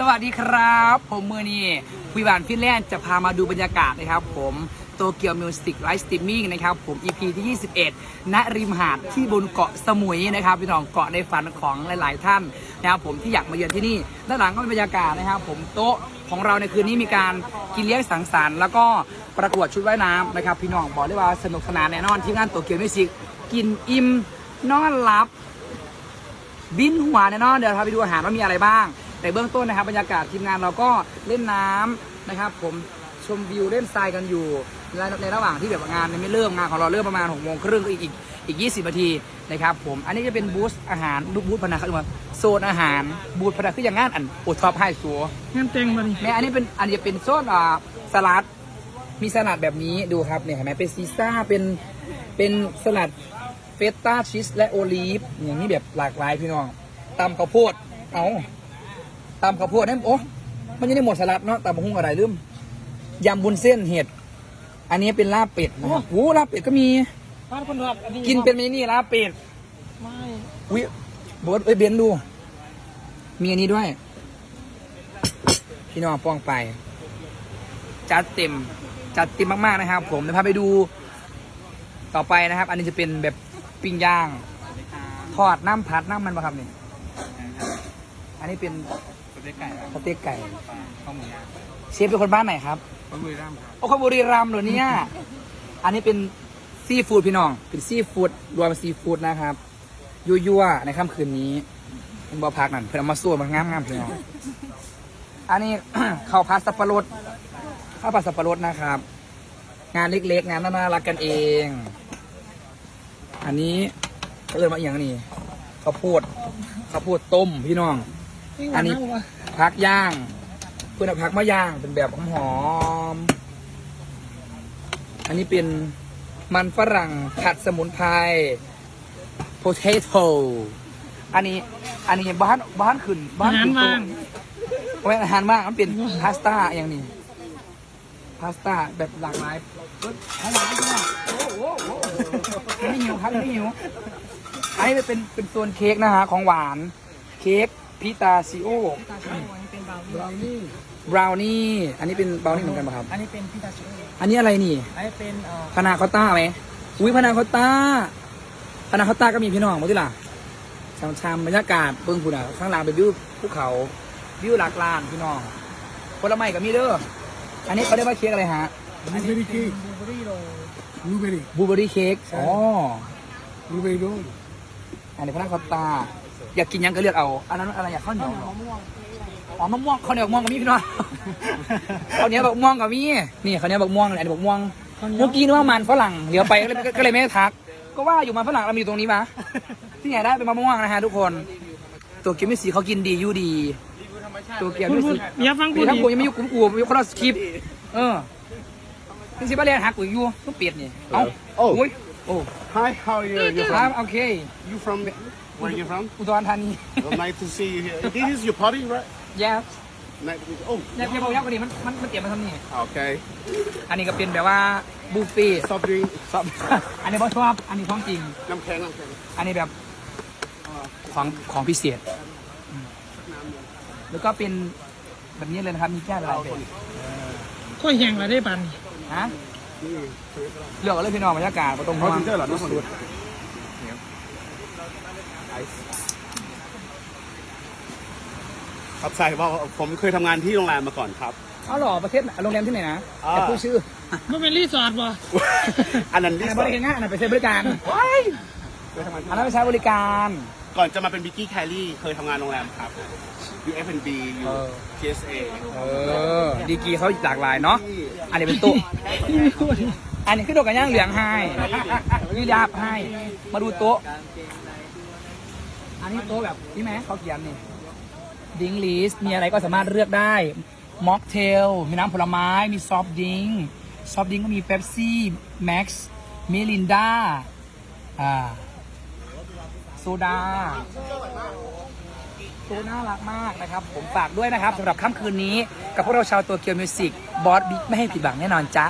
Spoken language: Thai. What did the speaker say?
สวัสดีครับ ผมมือนี่คุยบานฟินแลนด์จะพามาดูบรรยากาศนะครับ ผมโตเกียวมิวสิกไลฟ์สตรีมมิ่งนะครับ ผม EP ที่ 21 ณ ริมหาดที่บนเกาะสมุยนะครับ พี่น้องเกาะในฝันของหลาย ๆ ท่านนะครับผมที่อยากมาเยือนที่นี่ ด้านหลังก็เป็นบรรยากาศนะครับ ผมโต๊ะของเราในคืนนี้มีการกินเลี้ยงสังสรรค์แล้วก็ประกวดชุดว่ายน้ำนะครับ พี่น้องบอกเลยว่าสนุกสนานแน่นอนที่งานโตเกียวมิวสิกกินอิ่มนอนหลับ บินหัวแน่นอนเดี๋ยวเราไปดูอาหารว่ามีอะไรบ้าง แต่เบื้องต้นนะครับบรรยากาศทีมงานเราก็เล่นน้ำนะครับ ผมชมวิวเล่นทรายกันอยู่ในในระหว่างที่แบบงานยังไม่เริ่มงานของเราเริ่มประมาณ6กโมงครึ่งก็อีกอีกอีก 20 นาทีนะครับผมอันนี้จะเป็นบูธอาหารบูธพนักเขาเรียกว่าโซนอาหารบูธพนักคืออย่างงานอันโอท็อปไฮซัวงานแต่งมาดิแม่อันนี้เป็นอันนี้เป็นโซนอ่าสลัดมีสลัดแบบนี้ดูครับเนี่ยเห็นไหมเป็นซีซ่าเป็นเป็นสลัดเฟตต้าชีสและโอลีฟอย่างนี้แบบหลากหลายพี่น้องตำข้าวโพดเอา ตำข้าวโพดนั่นโอ้มันยังได้หมดสลัดเนาะตำมะฮุ่งอะไรลืมยำบุญเส้นเห็ด อันนี้เป็นลาบเป็ดนะครับโอ้ลาบเป็ดก็มี บ้านคนรับอันนี้กินเป็นมินี่ลาบเป็ดไม่วิบดเอ้ยเบนดู มีอันนี้ด้วย พี่น้องป้องไป จัดเต็ม จัดเต็มมากๆนะครับ ผมเดี๋ยวพาไปดูต่อไปนะครับ อันนี้จะเป็นแบบปิ้งย่าง ทอดน้ำผัดน้ำมันปะครับนี่ อันนี้เป็นส เต็กไก่ครับสเต็กไก่ ข้าวหมูย่างเชฟเป็นคนบ้านไหนครับข้าวบุรีรัมย์ครับ โอ้คนบุรีรัมย์เหรอเนี่ย อันนี้เป็นซีฟู้ดพี่น้อง เป็นซีฟู้ดรวมซีฟู้ดนะครับ ยั่วๆในค่ำคืนนี้เป็นบ่อพักนั่นเพื่อนเอามาสู้มางามๆพี่น้อง อันนี้ ข้าวผัดสับปะรดข้าวผัดสับปะรดนะครับ งานเล็กๆ งานน่ารักกันเอง อันนี้ก็เลยมาอหย่างนี้ข้าวโพดข้าวโพดต้มพี่น้อง อันนี้พักย่าง เพื่อนเอาพักมาย่างเป็นแบบหอมๆอันนี้เป็นมันฝรั่งผัดสมุนไพร potato อันนี้ อันนี้บ้านบ้านขึ้นบ้านอาหารขึ้นว่างโอ้ยอาหารว่างมันเป็นพาสต้าอย่างนี้พาสต้าแบบหลากหลายเฮ้ยของหวานใช่ไหมโอ้โหโอ้โหไม่หิวครับไม่หิวอันนี้เป็นเป็นโซนเค้กนะฮะของหวาน เค้ก พิตาซิโอตาชิโออันนี้เป็นบราวนี่บราวนี่อันนี้เป็นบราวนี่เหมือนกันป่ะครับ อันนี้เป็นพิตาชิโออันนี้อะไรนี่อันนี้เป็นเอ่อพานาคอตต้าไหมอุ้ยพานาคอตต้าพานาคอตต้าก็มีพี่น้องมาที่ล่ะชามชามบรรยากาศเบื้องผู้น่ะข้างหล่างเป็นวิวภูเขาวิวหลักลานพี่น้องผลไม้ก็มีเด้ออันนี้เขาเรียกว่าเค้กอะไรฮะบลูเบอรี่เค้กบลูเบอรี่โรลบลูเบอรี่บลูเบอรี่เค้กอ๋อบลูเบอรี่โรลอันนี้พานาคอตต้า อยากกินยังก็เลือกเอาอันนั้นอะไรอยากข้าวเหนียวเหรอ อ๋อมะม่วงข้าวเหนียวมะม่วงก็มีพี่น้อง ข้าวเหนียวบักม่วงก็มีนี่ข้าวเหนียวบักม่วงอันนี้บักม่วงเมื่อกี้นึกว่ามันฝรั่งเดี๋ยวไปก็เลยก็เลยไม่ได้ทัก ก็ว่าอยู่มันฝรั่งเรามีอยู่ตรงนี้ปะที่ไหนได้เป็นมะม่วงนะฮะทุกคน ตัวเกียวมิสีเขากินดีอยู่ดี ตัวเกียวพูดมิพูสีดอย่าฟังพูมีดทั้งดิกูยังไม่อยู่กลุ่มกูมีคนละสคริปต์เออนี่สิบ้าเรียนหักกูอยู่ต้องเปลี่ยนนี่เอ้าโอ้ยโอ้ Hi how are you you ครับ from โอเค you from where you from อุดรธานี well, nice to see you here this is your party right yes nice to meet you. oh อย่าอย่าบอกยักษ์กว่านี้มันมันมันเก็บมาทำนี่ okay อันนี้ก็เป็นแบบว่าบุฟเฟ่ต์ soft drink ซับอันนี้บอชอบ อันนี้ของจริง น้ำแข็งน้ำแข็งอันนี้แบบของของพิเศษอืมแล้วก็เป็นแบบนี้เลยนะครับ มีแก้วอะไรเป็นค่อยแห้งละได้ปันฮะเลือกเอาเลยพี่น้องบรรยากาศประตรงเขาวางถึงเจอเหรอน้ำมัน ครับใช่เพราะผมเคยทำงานที่โรงแรมมาก่อนครับ เอาหรอประเทศไหนโรงแรมที่ไหนนะอ่า แต่พูดชื่อมันเป็นรีสอร์ทป่ะอันนั้นอันที่นั้นบริการงานอันนั้นไปใช้บริการอันนั้นไปใช้บริการก่อนจะมาเป็นบิกกี้แคลรี่เคยทำงานโรงแรมครับอยู่ F&B อยู่เออ TSA เออดีกรีเขาหลากหลายเนาะอันนี้เป็นโต๊ะอันนี้คือโดกกันย่างเหลืองให้นี่ดาบให้ มาดูโต๊ะ อันนี้โต๊ะแบบนี่ไหมเขาเขียนนี่ดิงลิสมีอะไรก็สามารถเลือกได้ม็อกเทลมีน้ำผลไม้มีซอฟต์ดิงซอฟต์ดิงก็มีเ e ปซี่แม็กซ์มิลินดาอ่าโซดาตัวน่ารักมากนะครับ ผมฝากด้วยนะครับสำหรับค่ำคืนนี้ กับพวกเราชาวตัวเกียวมิวสิกบอสบิ๊กไม่ให้ผิดหวังแน่นอนจ้า